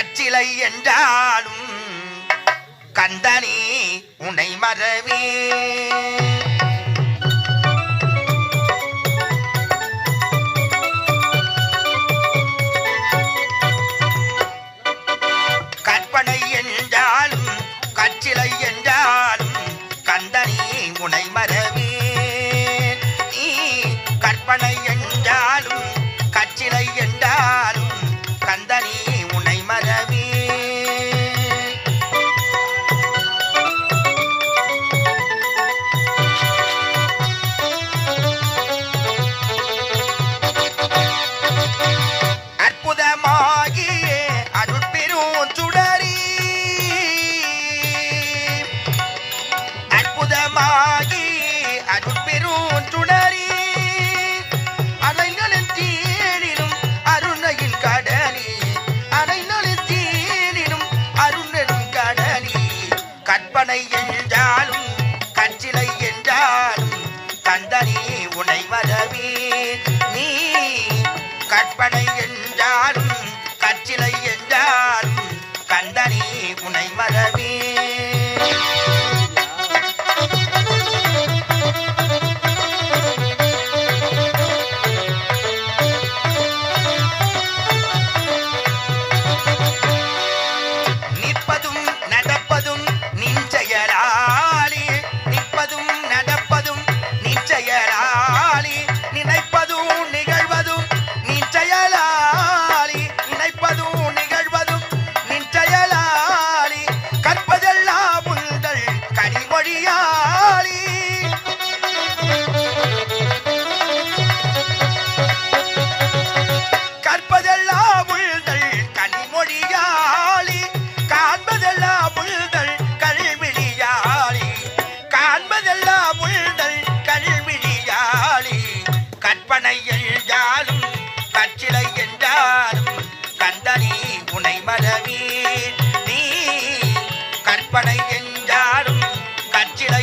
கச்சிலை என்றாலும் கந்தனி உனை மறவே. கற்பனை என்றாலும் அற்புதமாகி அருட்பெரும் சுடரி அலைகளின் தீனிலும் அருணையில் கடலி அலைகளின் தீனிலும் அருணரும் கடலி. கற்பனை என்றாலும் கச்சிலை என்றாலும் தந்தனி உனை மரவே நீ கற்பனை என்றாலும் கற்பனை என்றாலும் கச்சிலை என்றாலும் கந்தனி உனை மரவீர் நீ கற்பனை என்றாலும் கச்சிலை